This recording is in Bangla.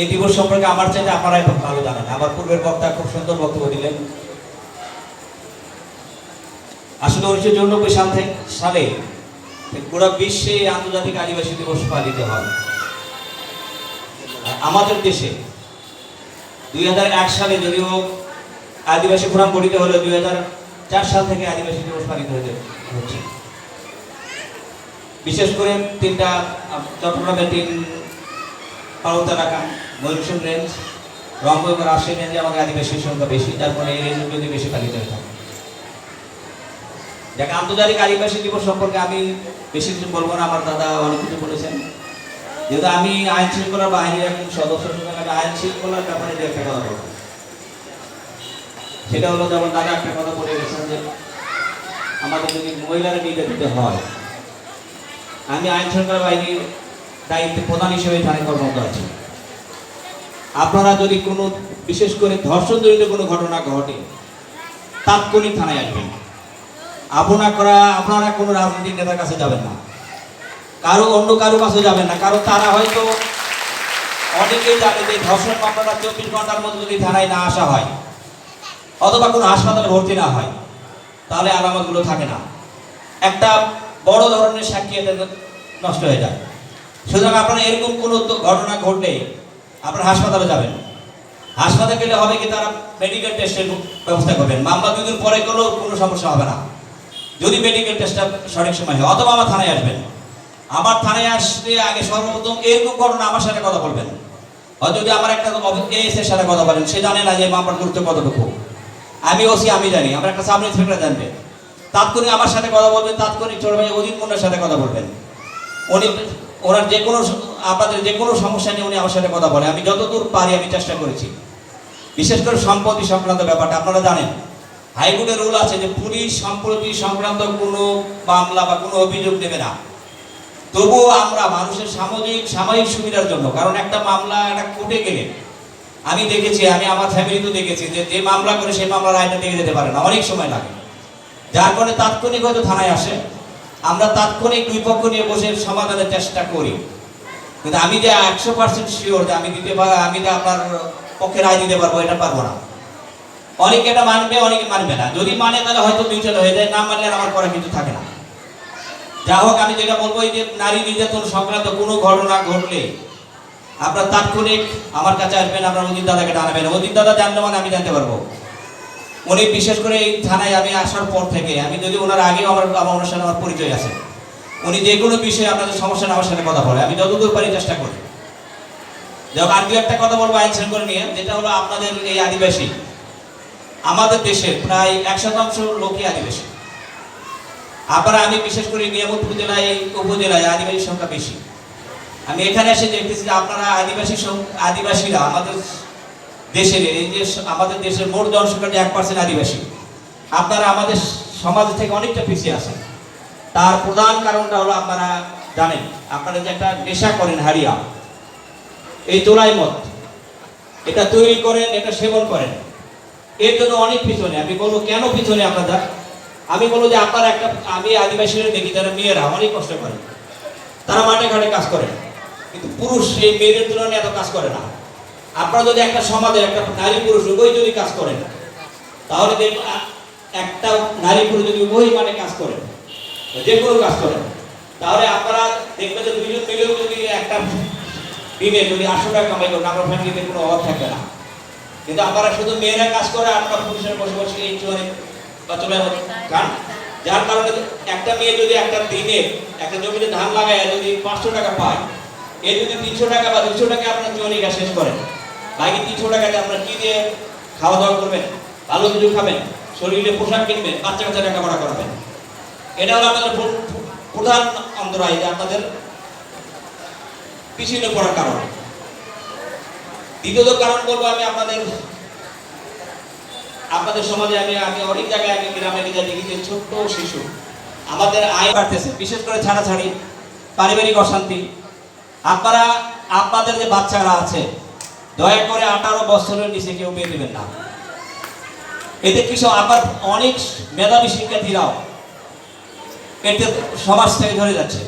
এই দিবস সম্পর্কে আমার চাইতে আপনারাই ভালো জানেন। আমার পূর্বের বক্তা খুব সুন্দর বক্তব্য দিলেন। আসলে উনিশশো চৌরানব্বই সাল থেকে সালে গোটা বিশ্বে আন্তর্জাতিক আদিবাসী দিবস পালিত হয়। আমাদের দেশে দুই হাজার এক সালে যদিও আদিবাসী ফোরাম গঠিত হলো দুই হাজার চার সাল থেকে আদিবাসী দিবস পালিত হচ্ছে। বিশেষ করে তিনটা আহ, চট্টগ্রামে তিন এলাকা ময়ূরভঞ্জ রেঞ্জ রংপুর এবং রাজশাহী রেঞ্জে আমাদের আদিবাসীর সংখ্যা বেশি, যার ফলে এই রেঞ্জগুলোতে বেশি পালিত হয়ে থাকে। দেখ, আন্তর্জাতিক আদিবাসী দিবস সম্পর্কে আমি বেশি কিছু বলব না, আমার দাদা অনেক কিছু বলেছেন। যেহেতু আমি আইন শৃঙ্খলা বাহিনীর একজন সদস্য আমি আইন শৃঙ্খলার ব্যাপারে দু একটা কথা বলব। সেটা হলো যেমন দাদা একটা কথা বলে গেছেন যে, আমাদের যদি মহিলারা নির্যাতিত হয়, আমি আইন শৃঙ্খলা বাহিনীর দায়িত্বে প্রধান হিসেবে এখানে কর্মরত আছি। আপনারা যদি কোনো, বিশেষ করে ধর্ষণ জড়িত কোনো ঘটনা ঘটে, তাৎক্ষণিক থানায় আসবেন। আপনারা করা, আপনারা কোনো রাজনৈতিক নেতার কাছে যাবেন না। কারও অন্য কারও কাছে যাবেন না। কারণ তারা হয়তো অনেকেই জানে যে ধর্ষণ মামলাটা চব্বিশ ঘণ্টার মধ্যে যদি থানায় না আসা হয়, অথবা কোনো হাসপাতালে ভর্তি না হয়, তাহলে আলামতগুলো থাকে না। একটা বড় ধরনের সাক্ষী নষ্ট হয়ে যায়। সুতরাং আপনারা এরকম কোনো ঘটনা ঘটলে আপনারা হাসপাতালে যাবেন। হাসপাতালে গেলে হবে কি তারা মেডিকেল টেস্টের ব্যবস্থা করবেন। মামলা দুদিন পরে গেলেও কোনো সমস্যা হবে না। যদি মেডিকেল টেস্টটা সঠিক সময় হয়, অথবা আমার থানায় আসবেন। আমার থানায় আসলে আগে সর্বপ্রথম এরকম ঘটনা আমার সাথে কথা বলবেন। হয়তো যদি আমার একটা এস এর সাথে কথা বলেন, সে জানে না যে মামলার গুরুত্ব কতটুকু। আমি ওসি, আমি জানি। আমার একটা সাব ইন্সপেক্টর জানবে। তাৎক্ষণিক আমার সাথে কথা বলবেন, তাৎক্ষণিক ছোট ভাই অজিত মুন্নার সাথে কথা বলবেন। উনি ওনার যে কোনো আপনাদের যে কোনো সমস্যা নিয়ে উনি আমার সাথে কথা বলে আমি যতদূর পারি আমি চেষ্টা করেছি। বিশেষ করে সম্পত্তি সংক্রান্ত ব্যাপারটা আপনারা জানেন। হাইকোর্টের রুল আছে যে পুলিশ সম্পত্তি সংক্রান্ত কোনো মামলা বা কোনো অভিযোগ দেবে না। তবুও আমরা মানুষের সামাজিক সামাজিক সুবিধার জন্য, কারণ একটা মামলা একটা কোর্টে গেলে, আমি দেখেছি, আমি আমার ফ্যামিলিতেও দেখেছি যে যে মামলা করে সেই মামলার আয়টা দেখে যেতে পারে না, অনেক সময় লাগে। যার কারণে তাৎক্ষণিক হয়তো থানায় আসে আমরা তাৎক্ষণিক দুই পক্ষ নিয়ে বসে সমাধানের চেষ্টা করি। কিন্তু আমি যে একশো পার্সেন্ট শিওর যে আমি দিতে পারব আমি যে আপনার পক্ষে রায় দিতে পারব, এটা পারব না। অনেকে এটা মানবে, অনেকে মানবে না। যদি মানে তাহলে হয়তো দুইটা হয়ে যায়, না মানলে আমার করার কিছু থাকে না। যা হোক, আমি যেটা বলব, এই যে নারী নির্যাতন সংক্রান্ত কোনো ঘটনা ঘটলে আপনার তাৎক্ষণিক আমার কাছে আসবেন, আপনার অজিত দাদাকে জানাবেন অজিত দাদা জানলে মানে আমি জানতে পারব। উনি বিশেষ করে এই থানায় আমি আসার পর থেকে, আমি যদি ওনার আগেও আমার আমার সাথে আমার পরিচয় আছে, উনি যে কোনো বিষয়ে আপনাদের সমস্যা আমার সাথে কথা বলে, আমি যতদূর পারি চেষ্টা করি। যেমন আর দু একটা কথা বলব আইন শৃঙ্খলা নিয়ে, যেটা হলো আপনাদের এই আদিবাসী। আমাদের দেশের প্রায় এক শতাংশ লোকই আদিবাসী। আবার আমি বিশেষ করে নিয়ামত উপজেলায় উপজেলায় আদিবাসী সংখ্যা বেশি। আমি এখানে এসে দেখতেছি যে আপনারা আদিবাসী আদিবাসীরা আমাদের দেশের এই যে আমাদের দেশের মোট জনসংখ্যার যে এক পার্সেন্ট আদিবাসী। আপনারা আমাদের সমাজ থেকে অনেকটা পিছিয়ে আছেন। তার প্রধান কারণটা হলো আপনারা জানেন, আপনারা যে একটা নেশা করেন হারিয়া। এই তোলাই মত এটা তৈরি করেন, এটা সেবন করেন। এর জন্য অনেক পিছনে, আমি বলব কেন পিছনে আপনারা আমি বলব যে আপনারা একটা, আমি আদিবাসীরা দেখি, যারা মেয়েরা অনেক কষ্ট করে। তারা মাঠে ঘাটে কাজ করে। কিন্তু পুরুষ, এই মেয়েদের তুলনায় এত কাজ করে না। আপনারা যদি একটা সমাজে একটা নারী পুরুষ উভয় যদি কাজ করেন, তাহলে একটা নারী পুরুষ যদি উভয় মানে কাজ করেন যে কোনো কাজ করেন, তাহলে আপনারা দেখবেন যে দুজন মিলেও যদি একটা দিনে যদি আটশো টাকা কামাই করেন, আপনার ফ্যামিলিতে কোনো অভাব থাকবে না। কিন্তু আপনারা শুধু মেয়েরা কাজ করে আপনারা পুরুষের বসে বসে এই চলে বা চলে গান যার কারণে একটা মেয়ে যদি একটা দিনে একটা জমিতে ধান লাগায়, যদি পাঁচশো টাকা পায়, এ যদি তিনশো টাকা বা দুশো টাকা আপনার জমিটা শেষ করেন বাকি তিনশো টাকাতে আপনার কি দিয়ে খাওয়া দাওয়া করবেন? ভালো কিছু খাবেন? শরীরে পোশাক কিনবেন, বাচ্চা কাচ্চা লেখাপড়া করাবেন। এটা হলো প্র- প্রধান অন্তরায় যে আপনাদের পিছিয়ে পড়ার কারণ। দ্বিতীয়ত কারণ বলব আমি আপনাদের আপনাদের সমাজে আমি আমি অনেক জায়গায় আমি গ্রামে গিয়ে দেখি যে ছোট্ট শিশু, আমাদের আয় বাড়তেছে, বিশেষ করে ছাড়াছাড়ি, পারিবারিক অশান্তি। আপনারা, আপনাদের যে বাচ্চারা আছে দয়া করে আঠারো বছরের নিচে কেউ মেয়ে দেবেন না। এতে কিছু আবার অনেক মেধাবী শিক্ষার্থীরাও এতে সমাজ থেকে ধরে যাচ্ছে।